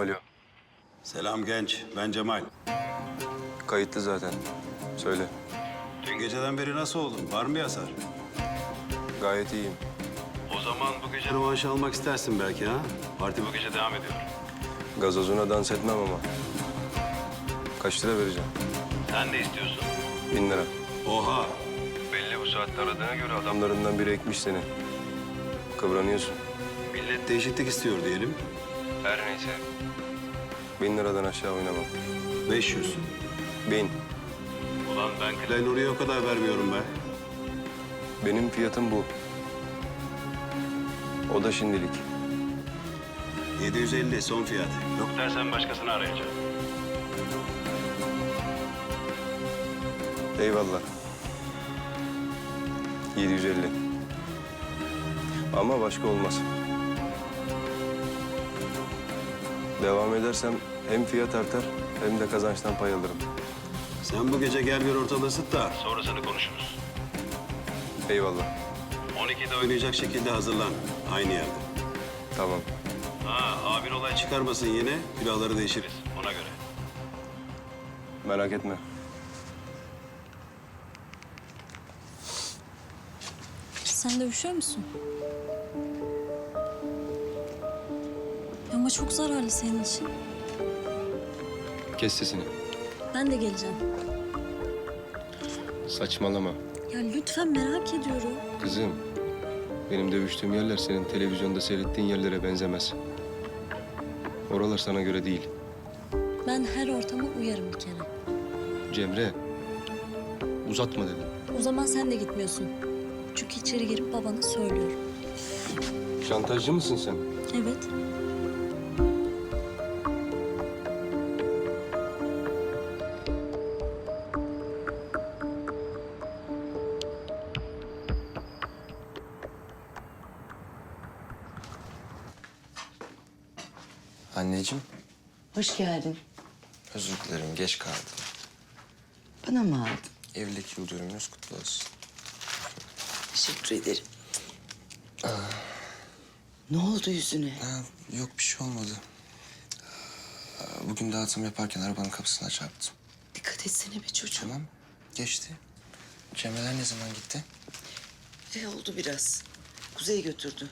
Alo. Selam genç, ben Cemal. Kayıtlı zaten. Söyle. Dün geceden beri nasıl oldun? Var mı bir hasar? Gayet iyiyim. O zaman bu gece rövanş almak istersin belki ha? Parti bu gece devam ediyor. Gazozuna dans etmem ama. Kaç lira vereceğim? Sen ne istiyorsun? Bin lira. Oha! Belli bu saatte aradığına göre adamlarından biri ekmiş seni. Kıvranıyorsun. Millet değişiklik istiyor diyelim. Her neyse. Bin liradan aşağı oynamam. 500. Bin. Ulan ben Klein oraya o kadar vermiyorum be. Benim fiyatım bu. O da şimdilik. 750 son fiyat. Yok dersen başkasını arayacağım. Eyvallah. 750. Ama başka olmaz. Devam edersem hem fiyat artar hem de kazançtan pay alırım. Sen bu gece gel bir ortalığı ısıt da. Sonrasını konuşuruz. Eyvallah. 12'de oynayacak şekilde hazırlan. Aynı yerde. Tamam. Ha, abin olay çıkarmasın yine. Külahları değişiriz. Ona göre. Merak etme. Sen de üşüyor musun? Ama çok zararlı senin için. Kes sesini. Ben de geleceğim. Saçmalama. Ya lütfen merak ediyorum. Kızım, benim dövüştüğüm yerler senin televizyonda seyrettiğin yerlere benzemez. Oralar sana göre değil. Ben her ortama uyarım bir kere. Cemre, uzatma dedim. O zaman sen de gitmiyorsun. Çünkü içeri girip babana söylüyorum. Şantajcı mısın sen? Evet. Hoş geldin. özür dilerim geç kaldım. Bana mı aldın? Evlilik yıl dönümünüz kutlu olsun. Teşekkür ederim. Ne oldu yüzüne? Ha, yok bir şey olmadı. Aa, Bugün dağıtım yaparken arabanın kapısına çarptım. Dikkat etsene be çocuğum. Tamam, geçti. Cemreler ne zaman gitti? E oldu biraz. Kuzey götürdü.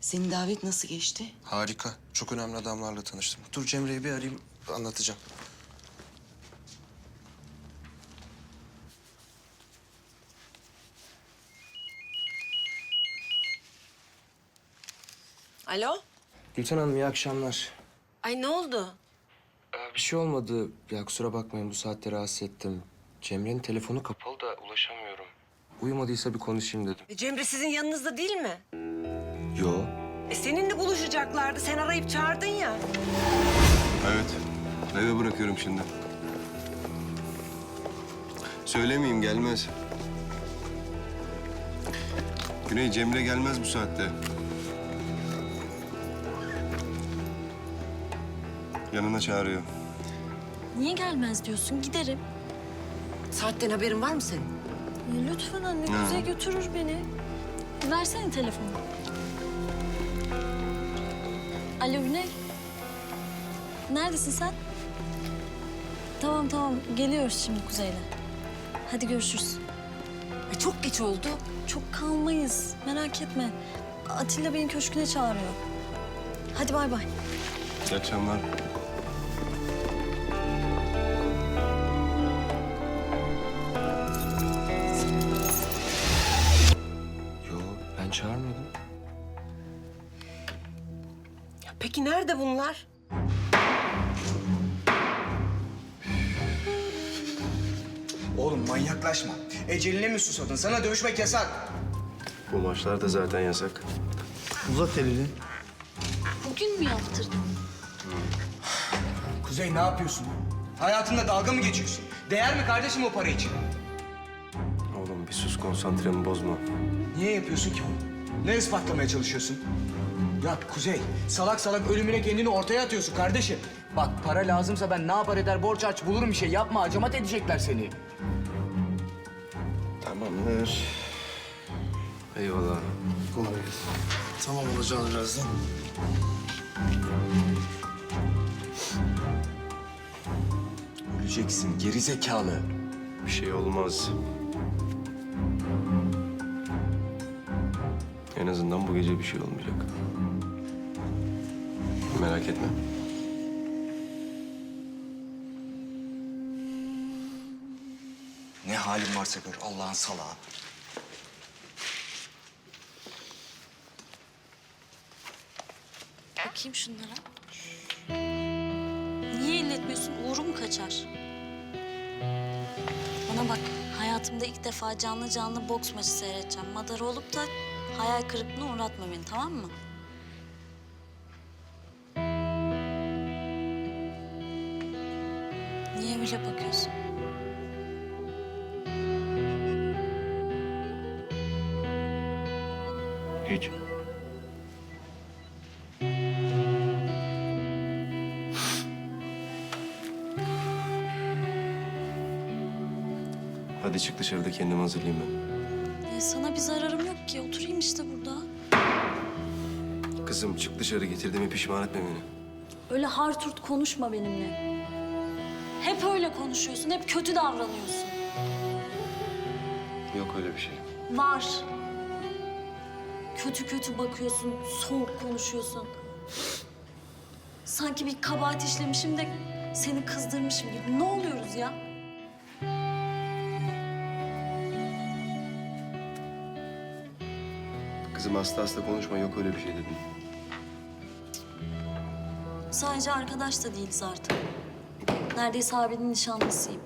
Senin davet nasıl geçti? Harika, çok önemli adamlarla tanıştım. Dur Cemre'yi bir arayayım, anlatacağım. Alo? Gülten Hanım iyi akşamlar. Ay ne oldu? Bir şey olmadı. Ya kusura bakmayın bu saatte rahatsız ettim. Cemre'nin telefonu kapalı da ulaşamıyorum. Uyumadıysa bir konuşayım dedim. E, Cemre sizin yanınızda değil mi? Yo. E seninle buluşacaklardı. Sen arayıp çağırdın ya. Evet. Eve bırakıyorum şimdi. Söylemeyeyim gelmez. Güney Cemre gelmez bu saatte. Yanına çağırıyor. Niye gelmez diyorsun? Giderim. Saatten haberin var mı senin? Ya lütfen anne, Ha. Götürür beni. Versene telefonu. Alo Güney. Neredesin sen? Tamam tamam, geliyoruz şimdi Kuzey'le. Hadi görüşürüz. E, çok geç oldu. Çok kalmayız, merak etme. Atilla beni köşküne çağırıyor. Hadi bay bay. İyi akşamlar. Yo, ben çağırmadım. Peki nerede bunlar? Oğlum manyaklaşma. Eceline mi susadın? Sana dövüşmek yasak. Bu maçlar da zaten yasak. Uzat elini. Bugün mü yaptırdın? Kuzey ne yapıyorsun? Hayatında dalga mı geçiyorsun? Değer mi kardeşim o para için? Oğlum bir sus konsantremi bozma. Niye yapıyorsun ki bunu? Ne ispatlamaya çalışıyorsun? Ya Kuzey, salak salak ölümüne kendini ortaya atıyorsun kardeşim. Bak para lazımsa ben ne yapar eder borç aç bulurum bir şey yapma acamat edecekler seni. Tamamdır. Eyvallah. Tamam olacağını birazdan. Öleceksin geri zekalı. Bir şey olmaz. En azından bu gece bir şey olmayacak. Merak etme. Ne halin varsa gör Allah'ın salağı. Bakayım şunlara. Niye elletmiyorsun? Uğru mu kaçar? Bana bak, hayatımda ilk defa canlı canlı boks maçı seyredeceğim. Madara olup da hayal kırıklığına uğratma beni, tamam mı? Hadi çık dışarıda kendimi hazırlayayım ben. Ya sana bir zararım yok ki. Oturayım işte burada. Kızım çık dışarı getirdiğimi pişman etme beni. Öyle harturt konuşma benimle. Hep öyle konuşuyorsun, hep kötü davranıyorsun. Yok öyle bir şey. Var. Kötü kötü bakıyorsun, soğuk konuşuyorsun. Sanki bir kabahat işlemişim de seni kızdırmışım gibi. Ne oluyoruz ya? Kızım hasta hasta konuşma yok öyle bir şey dedim. Sadece arkadaş da değiliz artık. Neredeyse abinin nişanlısıyım.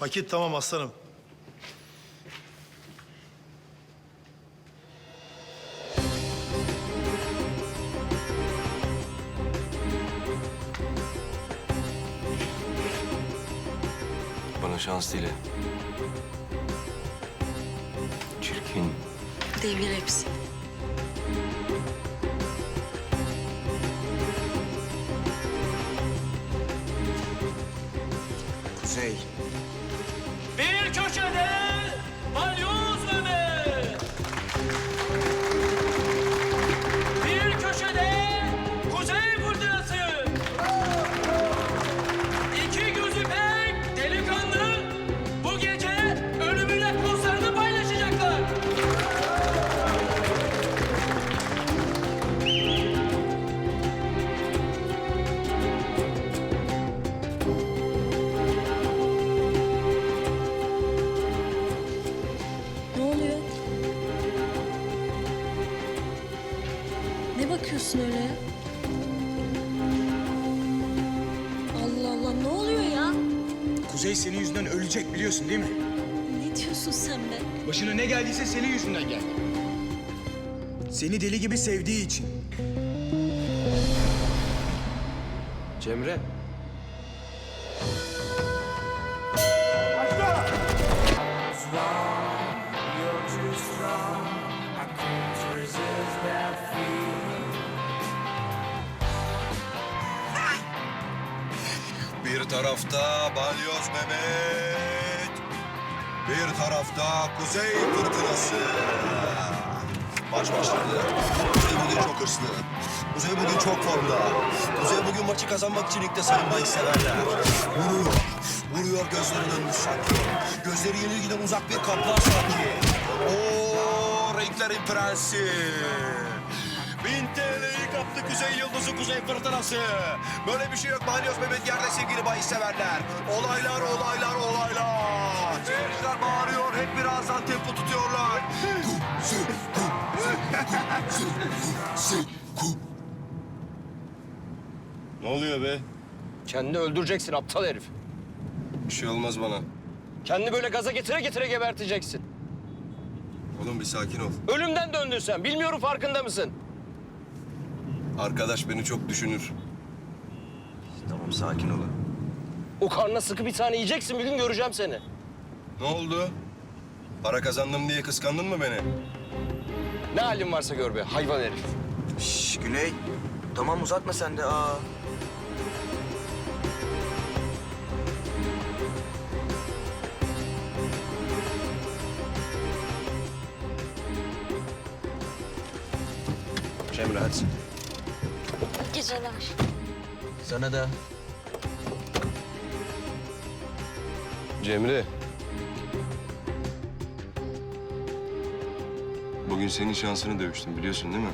Vakit tamam aslanım. Bana şans dile. Devir hepsi. Kuzey. Ne bakıyorsun öyle ya? Allah Allah ne oluyor ya? Kuzey senin yüzünden ölecek biliyorsun değil mi? Ne diyorsun sen be? Başına ne geldiyse senin yüzünden geldi. Seni deli gibi sevdiği için. Cemre. Tarafta Balyoz Mehmet. Bir tarafta Kuzey Fırtınası. Maç başladı. Kuzey bugün çok hırslı. Kuzey bugün çok formda. Kuzey bugün maçı kazanmak için ligde sayılmayı severler. Vuruyor. Vuruyor gözlerinin önünü sanki. Gözleri yenilgiden uzak bir kaplan sanki. Oo renklerin prensi. Kuzey Yıldızı Kuzey Fırtınası. Böyle bir şey yok. Balyoz Mehmet yerde sevgili bahis severler. Olaylar, olaylar, olaylar. Seyirciler bağırıyor. Hep birazdan tempo tutuyorlar. Ne oluyor be? Kendini öldüreceksin aptal herif. Bir şey olmaz bana. Kendini böyle gaza getire getire geberteceksin. Oğlum bir sakin ol. Ölümden döndün sen. Bilmiyorum farkında mısın? Arkadaş beni çok düşünür. Tamam sakin ol. O karnına sıkı bir tane yiyeceksin. Bir gün göreceğim seni. Ne oldu? Para kazandım diye kıskandın mı beni? Ne halin varsa gör be hayvan herif. Şş Güney. Tamam uzatma sen de. Aa. Cemre hadi. Geceler. Sana da. Cemre. Bugün senin şansını dövüştüm biliyorsun değil mi?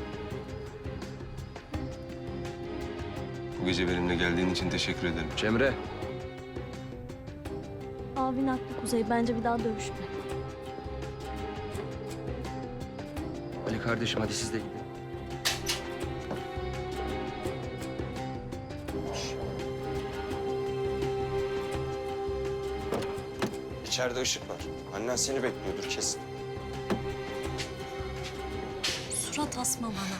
Bu gece benimle geldiğin için teşekkür ederim. Cemre. Abin haklı Kuzey. Bence bir daha dövüşme. Ali kardeşim hadi siz de gidin. İçeride ışık var. Annen seni bekliyordur kesin. Surat asma bana.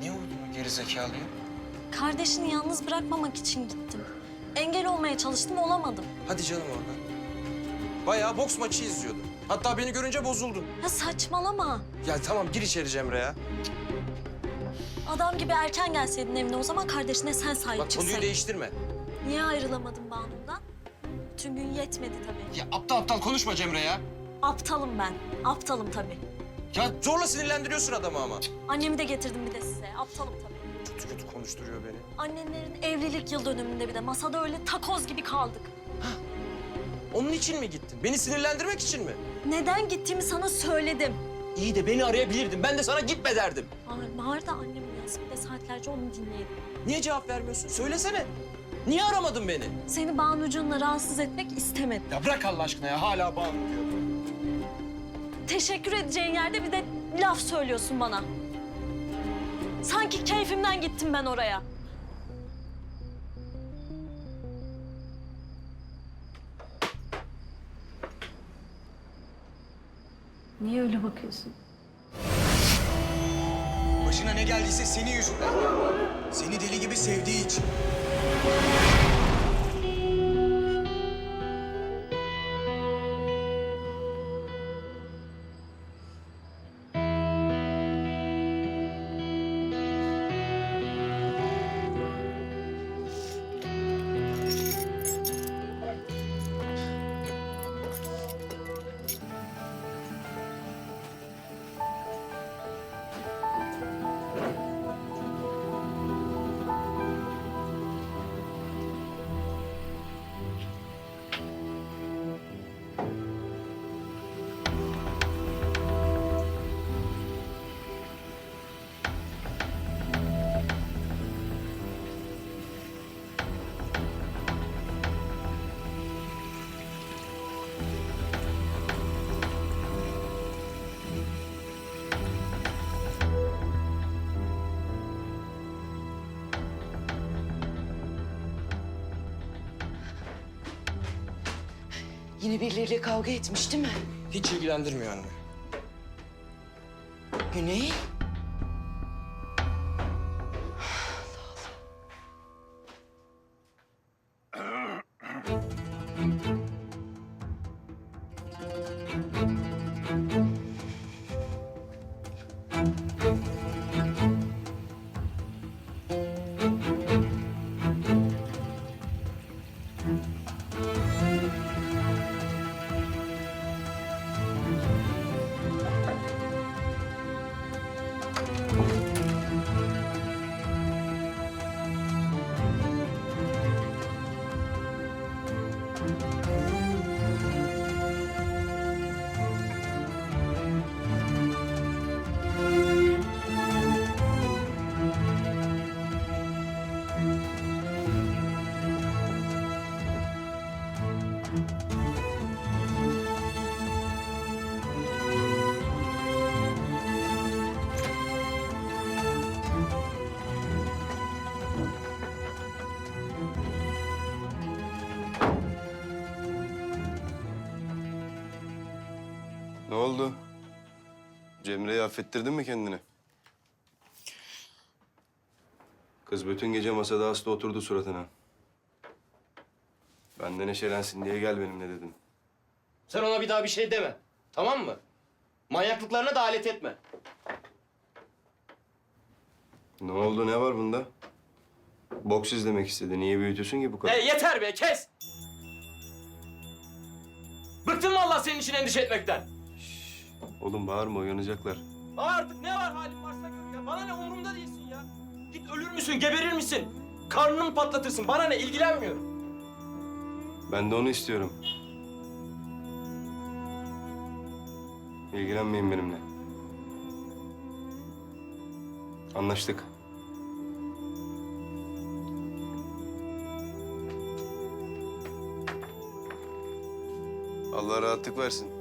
Niye o geri zekalıyı? Kardeşini yalnız bırakmamak için gittim. Engel olmaya çalıştım, olamadım. Hadi canım oradan. Bayağı boks maçı izliyordu. Hatta beni görünce bozuldun. Ya saçmalama. Ya tamam gir içeri Cemre ya. Adam gibi erken gelseydin evine o zaman kardeşine sen sahip Bak konuyu çıksaydın. değiştirme. Niye ayrılamadım Banu'dan? Bütün gün yetmedi tabii. Ya aptal aptal konuşma Cemre ya. Aptalım ben. Aptalım tabii. Ya zorla sinirlendiriyorsun adamı ama. Annemi de getirdim bir de size. Aptalım tabii. Kötü kötü konuşturuyor beni. Annenlerin evlilik yıl dönümünde bir de masada öyle takoz gibi kaldık. Onun için mi gittin? Beni sinirlendirmek için mi? Neden gittiğimi sana söyledim. İyi de beni arayabilirdin. Ben de sana gitme derdim. Bağır, bağır da annem uyansın bir de saatlerce onu dinleyelim. Niye cevap vermiyorsun? Söylesene. Niye aramadın beni? Seni Banucuğunla rahatsız etmek istemedim. Ya bırak Allah aşkına ya. Hala bağlı diyor. Teşekkür edeceğin yerde bir de laf söylüyorsun bana. Sanki keyfimden gittim ben oraya. Niye öyle bakıyorsun? Başına ne geldiyse senin yüzünden. Seni deli gibi sevdiği için. Yine birileriyle kavga etmiş değil mi? Hiç ilgilendirmiyor anne. Güney? Cemre'yi affettirdin mi kendini? Kız bütün gece masada hasta oturdu suratına. Ben de neşelensin diye gel benimle dedim. Sen ona bir daha bir şey deme. Tamam mı? Manyaklıklarına da alet etme. Ne oldu ne var bunda? Boks izlemek istedi. Niye büyütüyorsun ki bu kadar? E yeter be kes. Bıktım vallahi senin için endişe etmekten. Oğlum bağırma uyanacaklar. Artık ne var halim varsa gör ya. Bana ne umurumda değilsin ya. Git ölür müsün, geberir misin? Karnını mı patlatırsın? Bana ne? İlgilenmiyorum. Ben de onu istiyorum. İlgilenmeyin benimle. Anlaştık. Allah rahatlık versin.